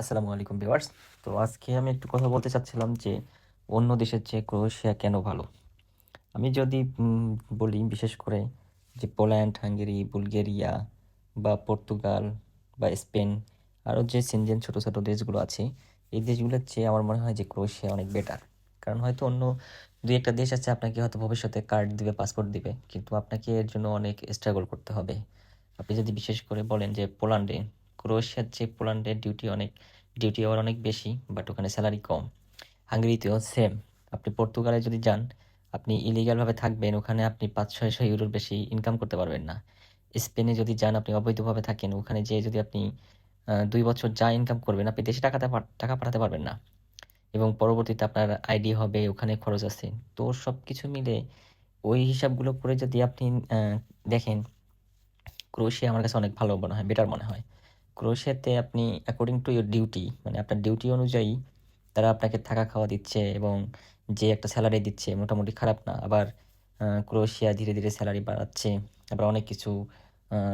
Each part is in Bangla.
আসসালামু আলাইকুম ভিউয়ার্স। তো আজকে আমি একটু কথা বলতে চাচ্ছিলাম যে অন্য দেশের চেয়ে ক্রোয়েশিয়া কেন ভালো? আমি যদি বলি বিশেষ করে যে পোল্যান্ড, হাঙ্গেরি, বুলগেরিয়া বা পর্তুগাল বা স্পেন, আরও যে সিনজেন ছোটো ছোটো দেশগুলো আছে, এই দেশগুলোর চেয়ে আমার মনে হয় যে ক্রোয়েশিয়া অনেক বেটার কারণ হয়তো অন্য দুই একটা দেশ আছে আপনাকে হয়তো ভবিষ্যতে কার্ড দিবে পাসপোর্ট দিবে, কিন্তু আপনাকে এর জন্য অনেক স্ট্রাগল করতে হবে। আপনি যদি বিশেষ করে বলেন যে পোল্যান্ডে ক্রোয়েশিয়ার চেয়ে পোল্যান্ডের ডিউটি অনেক ডিউটি আবার অনেক বেশি বাট ওখানে স্যালারি কম। হাঙ্গেরিতেও সেম আপনি পর্তুগালে যদি যান, আপনি ইলিগালভাবে থাকবেন, ওখানে আপনি পাঁচ ছয়শো ইউরোর বেশি ইনকাম করতে পারবেন না। স্পেনে যদি যান, আপনি অবৈধভাবে থাকেন, ওখানে যেয়ে যদি আপনি দুই বছর যা ইনকাম করবেন, আপনি দেশে টাকাতে টাকা পাঠাতে পারবেন না। এবং পরবর্তীতে আপনার আইডি হবে, ওখানে খরচ আছে। তো সব কিছু মিলে ওই হিসাবগুলো করে যদি আপনি দেখেন, ক্রোয়েশিয়া আমার কাছে অনেক ভালো মনে হয় বেটার মনে হয়। ক্রোয়েশিয়াতে আপনি অ্যাকর্ডিং টু ইউর ডিউটি মানে আপনার ডিউটি অনুযায়ী তারা আপনাকে থাকা খাওয়া দিচ্ছে এবং যে একটা স্যালারি দিচ্ছে মোটামুটি খারাপ না। আবার আহ, ক্রোয়েশিয়া ধীরে ধীরে স্যালারি বাড়াচ্ছে আবার অনেক কিছু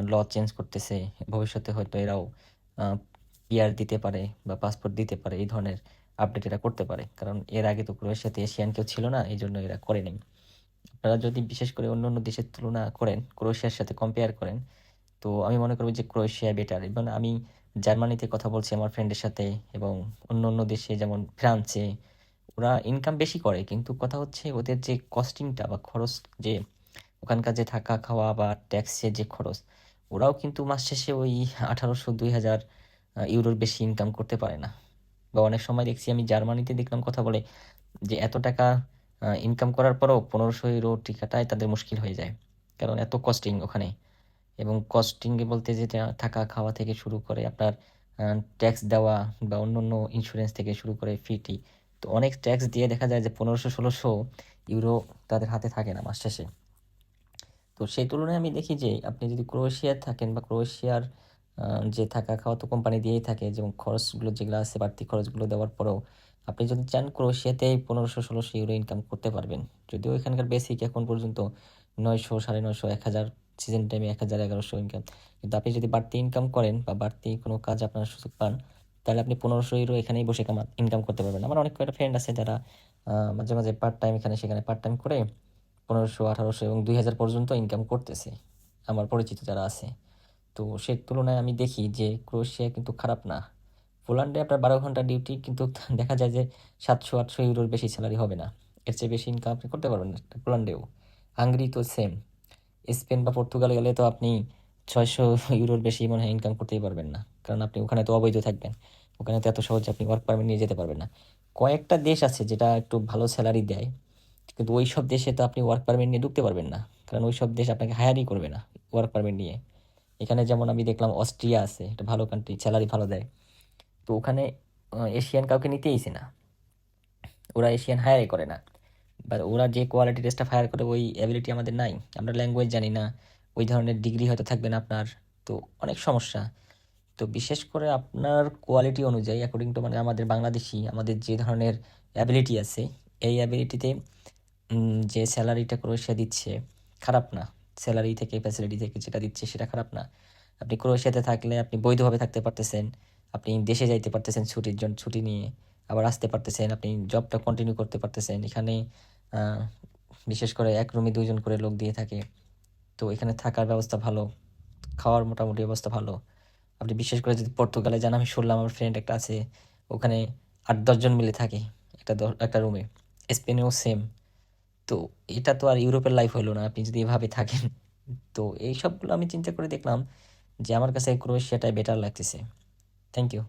ল চেঞ্জ করতেছে। ভবিষ্যতে হয়তো এরাও পিআর দিতে পারে বা পাসপোর্ট দিতে পারে এই ধরনের আপডেট এরা করতে পারে। কারণ এর আগে তো ক্রোয়েশিয়াতে এশিয়ান কেউ ছিল না এই জন্য এরা করেনি। আপনারা যদি বিশেষ করে অন্য অন্য দেশের তুলনা করেন ক্রোয়েশিয়ার সাথে কম্পেয়ার করেন তো আমি মনে করব যে ক্রোয়েশিয়া বেটার এবং আমি জার্মানিতে কথা বলছি আমার ফ্রেন্ডের সাথে এবং অন্য অন্য দেশে যেমন ফ্রান্সে ওরা ইনকাম বেশি করে, কিন্তু কথা হচ্ছে ওদের যে কস্টিংটা বা খরচ যে ওখানকার যে থাকা খাওয়া বা ট্যাক্সের যে খরচ, ওরাও কিন্তু মাস শেষে ওই আঠারোশো, দুই হাজার ইউরোর বেশি ইনকাম করতে পারে না। বা অনেক সময় দেখছি আমি জার্মানিতে দেখলাম কথা বলে যে এত টাকা ইনকাম করার পরও পনেরোশো ইউরো টিকাটাই তাদের মুশকিল হয়ে যায়। কারণ এত কস্টিং ওখানে। এবং কস্টিংয়ে বলতে যেটা থাকা খাওয়া থেকে শুরু করে আপনার ট্যাক্স দেওয়া বা অন্য অন্য ইন্স্যুরেন্স থেকে শুরু করে ফিটি তো অনেক ট্যাক্স দিয়ে দেখা যায় যে, পনেরোশো, ষোলোশো ইউরো তাদের হাতে থাকে না মাস শেষে। তো সেই তুলনায় আমি দেখি যে, আপনি যদি ক্রোয়েশিয়ায় থাকেন বা ক্রোয়েশিয়ার যে থাকা খাওয়া তো কোম্পানি দিয়েই থাকে, যেমন খরচগুলো যেগুলো আছে বাড়তি খরচগুলো দেওয়ার পরেও, আপনি যদি চান ক্রোয়েশিয়াতে পনেরোশো, ষোলোশো ইউরো ইনকাম করতে পারবেন। যদিও এখানকার বেসিক এখন পর্যন্ত নয়শো, সাড়ে নয়শো, এক হাজার সিজন টাইমে এক হাজার এগারোশো ইনকাম কিন্তু আপনি যদি বাড়তি ইনকাম করেন বা বাড়তি কোনো কাজ আপনার সুযোগ পান, তাহলে আপনি পনেরোশো ইউরো এখানেই বসে কামা ইনকাম করতে পারবেন। আমার অনেক কয়েকটা ফ্রেন্ড আছে যারা মাঝে মাঝে পার্ট টাইম এখানে, সেখানে পার্ট টাইম করে পনেরোশো, আঠারোশো এবং দুই হাজার পর্যন্ত ইনকাম করতেছে, আমার পরিচিত যারা আছে। তো সেই তুলনায় আমি দেখি যে ক্রোয়েশিয়া কিন্তু খারাপ না। পোল্যান্ডে আপনার বারো ঘণ্টা ডিউটি কিন্তু দেখা যায় যে সাতশো, আটশো ইউরোর বেশি স্যালারি হবে না। এর চেয়ে বেশি ইনকাম আপনি করতে পারবেন পোল্যান্ডেও। হাঙ্গেরি তো সেম স্পেন বা পর্তুগালে গেলে তো আপনি ছয়শো ইউরোর বেশি মনে হয় ইনকাম করতেই পারবেন না। কারণ আপনি ওখানে তো অবৈধ থাকবেন। ওখানে তো এত সহজে আপনি ওয়ার্ক পারমিট নিয়ে যেতে পারবেন না। কয়েকটা দেশ আছে যেটা একটু ভালো স্যালারি দেয়, কিন্তু ওই সব দেশে তো আপনি ওয়ার্ক পারমিট নিয়ে ঢুকতে পারবেন না। কারণ ওই সব দেশ আপনাকে হায়ারই করবে না ওয়ার্ক পারমিট নিয়ে। এখানে যেমন আমি দেখলাম অস্ট্রিয়া আছে একটা ভালো কান্ট্রি স্যালারি ভালো দেয়। তো ওখানে এশিয়ান কাউকে নিতেইছে না ওরা এশিয়ান হায়ারই করে না। বা ওরা যে কোয়ালিটি স্টাফ ফায়ার করে, ওই অ্যাবিলিটি আমাদের নাই। আমরা ল্যাঙ্গুয়েজ জানি না। ওই ধরনের ডিগ্রি হয়তো থাকবে না আপনার। তো অনেক সমস্যা। তো বিশেষ করে আপনার কোয়ালিটি অনুযায়ী অ্যাকর্ডিং টু মানে আমাদের বাংলাদেশি, আমাদের যে ধরনের অ্যাবিলিটি আছে, এই অ্যাবিলিটিতে যে স্যালারিটা ক্রোয়েশিয়া দিচ্ছে, খারাপ না। স্যালারি থেকে ফ্যাসিলিটি থেকে যেটা দিচ্ছে, সেটা খারাপ না। আপনি ক্রোয়েশিয়াতে থাকলে আপনি বৈধভাবে থাকতে পারতেছেন। আপনি দেশে যাইতে পারতেছেন ছুটির জন্য ছুটি নিয়ে। আবার আসতে পারতেছেন। আপনি জবটা কন্টিনিউ করতে পারতেছেন। এখানে বিশেষ করে এক রুমে দুইজন করে লোক দিয়ে থাকে। তো এখানে থাকার ব্যবস্থা ভালো, খাওয়ার মোটামুটি অবস্থা ভালো। আপনি বিশেষ করে যদি পর্তুগালে যান, আমি শুনলাম আমার ফ্রেন্ড একটা আছে, ওখানে আট দশজন মিলে থাকে একটা একটা রুমে। স্পেনেও সেম তো এটা তো আর ইউরোপের লাইফ হলো না, আপনি যদি এভাবে থাকেন। তো এই সবগুলো আমি চিন্তা করে দেখলাম যে আমার কাছে ক্রোয়েশিয়াটাই বেটার লাগতেছে। Thank you